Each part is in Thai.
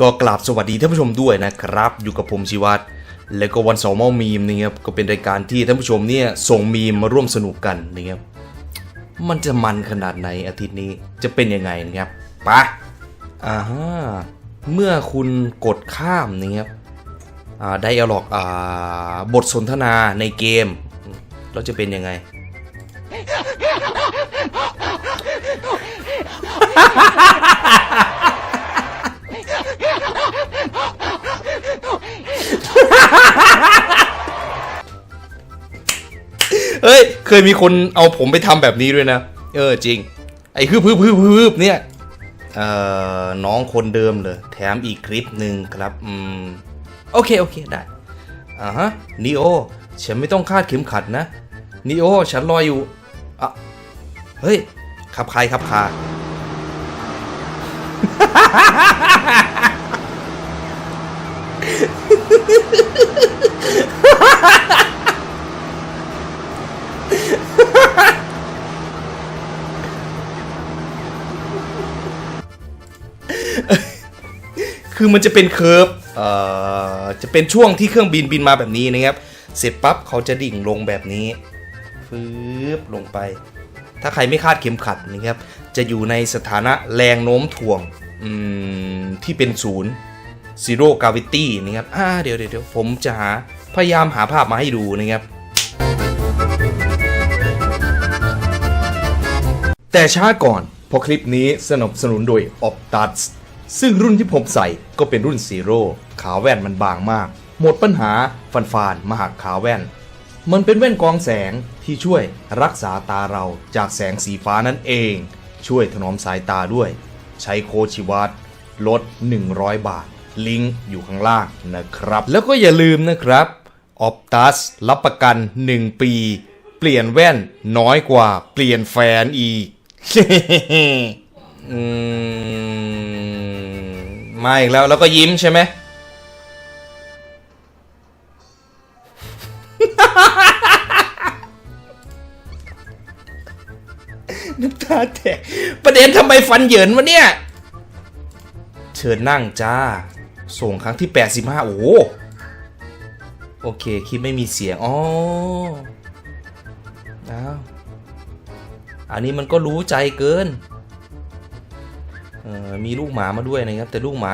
ก็กราบสวัสดีท่านผู้ชมด้วยนะครับ อยู่กับผมชิวัตรแล้วก็วันเสาร์มามีมนะครับก็เป็นรายการที่ท่านผู้ชมเนี่ยส่งมีมมาร่วมสนุกกันนะครับมันจะมันขนาดไหนอาทิตย์นี้จะเป็นยังไงนะครับไปะอ่าฮะเมื่อคุณกดข้ามนะครับอ่าได้อะล็อกอ่าบทสนทนาในเกมเราจะเป็นยังไงเฮ้ย เคยมีคนเอาผมไปทำแบบนี้ด้วยนะ เออจริง ไอ้ฮึบฮึบฮึบฮึบเนี่ยเอ่อน้องคนเดิมเลย แถมอีกคลิปหนึ่งครับอืมโอเค โอเค ได้อ่าฮะนีโอฉันไม่ต้องคาดเข็มขัดนะนีโอฉันรออยู่อะเฮ้ยขับใครขับคา คือมันจะเป็นเคิร์ฟเอ่อจะเป็นช่วงที่เครื่องบินบินมาแบบนี้นะครับ เสร็จปั๊บเขาจะดิ่งลงแบบนี้ฟืบลงไป ถ้าใครไม่คาดเข็มขัดนะครับ จะอยู่ในสถานะแรงโน้มถ่วงอืมที่เป็นศูนย์ zero gravity นะครับอ่าเดี๋ยวเดี๋ยวเดี๋ยวผมจะหาพยายามหาภาพมาให้ดูนะครับ แต่ช้าก่อนเพราะคลิปนี้สนับสนุนโดย Optus ซึ่งรุ่นที่ผมใส่ก็เป็นรุ่นซีโร่ขาแว่นมันบางมาก หมดปัญหาฟันฟานมาหักขาแว่น มันเป็นแว่นกรองแสงที่ช่วยรักษาตาเราจากแสงสีฟ้านั่นเอง ช่วยถนอมสายตาด้วย ใช้โคชิวัตลด 100 บาท ลิงก์อยู่ข้างล่างนะครับ แล้วก็อย่าลืมนะครับ Optus รับประกัน 1 ปี เปลี่ยนแว่นน้อยกว่าเปลี่ยนแฟนอีกอืม มาอีกแล้วแล้วก็ยิ้มใช่ไหมน้ำตาแตกประเด็นทำไมฟันเหยินวะเนี่ย เชิญนั่งจ้า ส่งครั้งที่ 85 โอ้โหโอเคคลิปไม่มีเสียง อ๋ออ้าวอันนี้มันก็รู้ใจเกิน มีลูกหมามาด้วยนะครับ แต่ลูกหมา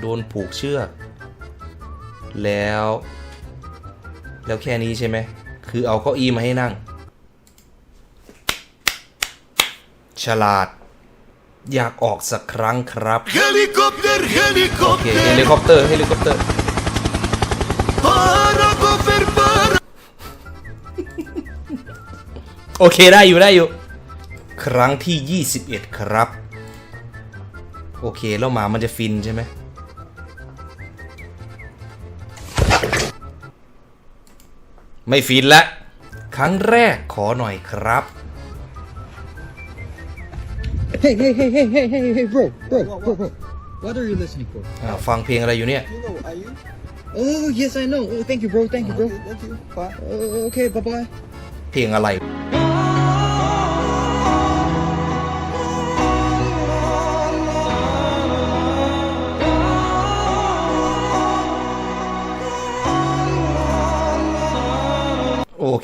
โดนผูกเชือก แล้ว แล้วแค่นี้ใช่ไหม คือเอาเก้าอี้มาให้นั่ง ฉลาด อยากออกสักครั้งครับ Helikopter, โอเค helikopter, เฮลิคอปเตอร์เฮลิคอปเตอร์ para comer para. โอเคได้อยู่ได้อยู่ ครั้งที่ 21 ครับ โอเค แล้วหมามันจะฟินใช่ไหมไม่ฟินละครั้งแรกขอหน่อยครับ Hey, hey, hey, hey, hey, hey, hey, bro, bro, bro, bro. What are you listening for? อ่าฟังเพลงอะไรอยู่เนี่ย You know, are you? Oh, yes, I know. Oh, thank you, bro. Thank you, bro. Okay, thank you. Bye. Oh, okay, bye bye. เพลงอะไรโ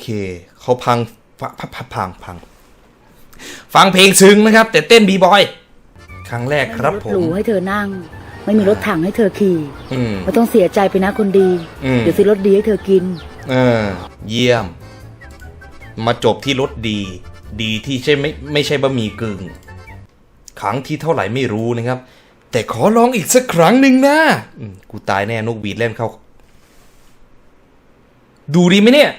เคเขาพังพังพังพังพังฟังเพลงซึ้งนะครับ แต่เต้นบีบอย ครั้งแรกครับผหรูมให้เธอนั่ง ไม่มีรถถังให้เธอขี่อืมไม่ต้องเสียใจไปนะคนดีอืมเดี๋ยวซื้อรถดีให้เธอกิน เออ เยี่ยม มาจบที่รถดี ดีที่ใช่ไม่ไม่ใช่บะหมี่กึ่งครั้งที่เท่าไหร่ไม่รู้นะครับ แต่ขอลองอีกสักครั้งหนึ่งนะอืมกูตายแน่นกหวีดเล่นเข้า ดูดีไหมเนี่ย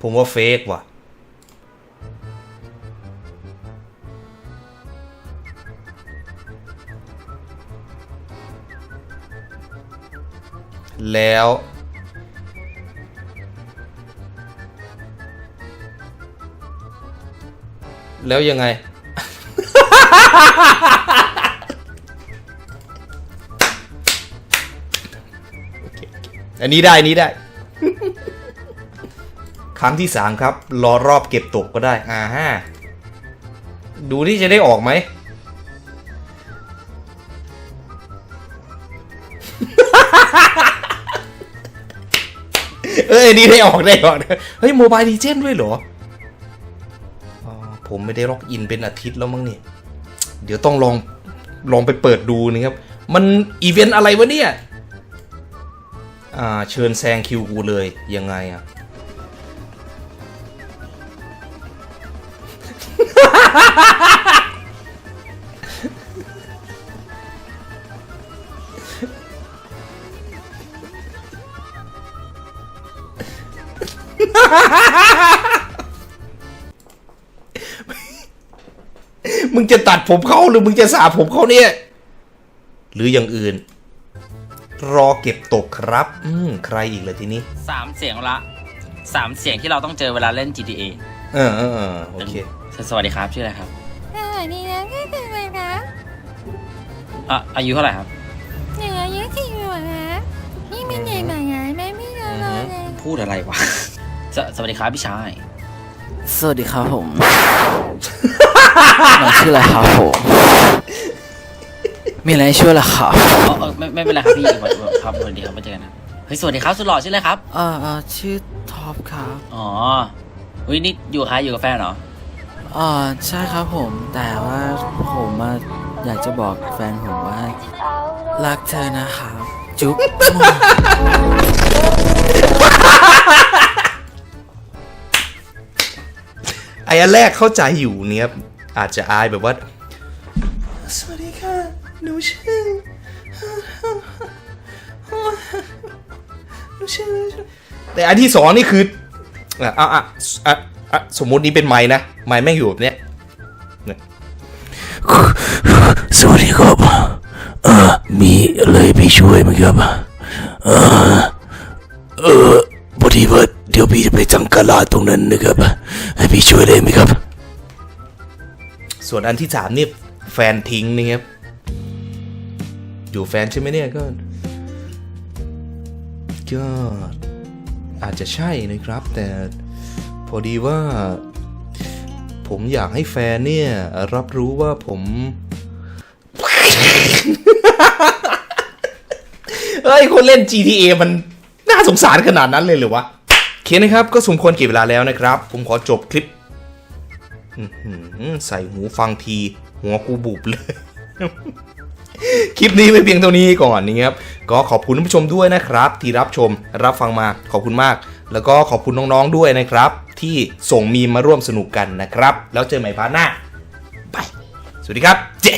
ผมว่าเฟกว่ะ แล้ว แล้วยังไง อันนี้ได้ อันนี้ได้ ครั้งที่สามครับ รอรอบเก็บตกก็ได้ อ่าฮะดูที่จะได้ออกไหมเออนี่ได้ออกได้ออกเฮ้ยโมบายดีเจนด้วยเหรอ ผมไม่ได้ล็อกอินเป็นอาทิตย์แล้วมั้งเนี่ย เดี๋ยวต้องลองลองไปเปิดดูนะครับ มันอีเวนต์อะไรวะเนี่ย อ่า เชิญแซงคิวกูเลยยังไงอะ มึงจะตัดผมเขาหรือมึงจะสาผมเขาเนี่ย หรืออย่างอื่น รอเก็บตกครับ อืมใครอีกเลยทีนี้สามเสียงละสามเสียงที่เราต้องเจอเวลาเล่น GTA เออเออเออโอเคสวัสดีครับชื่ออะไรครับสวัสดีนะพี่เป็นไงคะอะอายุเท่าไหร่ครับหนูอายุสี่ขวบนะนี่มีเด็กแบบไหนไหมไม่รู้เลยพูดอะไรวะสสวัสดีครับพี่ชาย สวัสดีครับผม น้องชื่ออะไรครับผมมีอะไรช่วยเหรอครับอ๋อเออไม่ไม่เป็นไรครับพี่สวัสดีครับสวัสดีครับมาเจอกันนะเฮ้ยสวัสดีครับสุดหล่อชื่ออะไรครับ เอ่อเอ่อชื่อท็อปครับอ๋อเฮ้ยนี่อยู่กับใครอยู่กับแฟนเหรอเอ่อใช่ครับผม แต่ว่าผมอะอยากจะบอกแฟนผมว่า รักเธอนะครับ จุ๊บ ไอ้อันแรกเข้าใจอยู่เนี่ย อาจจะอายแบบว่า สวัสดีค่ะ หนูชื่อหนูชื่อ แต่อันที่สองนี่คืออะอะอะอะอะสมมตินี้เป็นไม้นะ ไม้แม่งอยู่แบบเนี้ยเนี่ยสวัสดีครับเออมีอะไรไปช่วยไหมครับเออเออพอดีว่าเดี๋ยวพี่จะไปจังกะลาตรงนั้นนะครับ ให้พี่ช่วยได้ไหมครับ ส่วนอันที่สามนี่แฟนทิ้งนี่ครับ อยู่แฟนใช่ไหมเนี่ยก็ก็อาจจะใช่นะครับ แต่พอดีว่า ผมอยากให้แฟนเนี่ย รับรู้ว่าผม เฮ้ย คนเล่น GTA มันน่าสงสารขนาดนั้นเลยหรือวะเคนะครับก็สมควรเก็บเวลาแล้วนะครับ ผมขอจบคลิป ใส่หูฟังที หัวกูบุบเลย คลิปนี้ไม่เพียงเท่านี้ก่อนนะครับ ก็ขอบคุณท่านผู้ชมด้วยนะครับ ที่รับชมรับฟังมาขอบคุณมาก แล้วก็ขอบคุณน้องๆด้วยนะครับ ที่ส่งมีมมาร่วมสนุกกันนะครับ แล้วเจอใหม่พาร์ทหน้าบายสวัสดีครับ เจ๊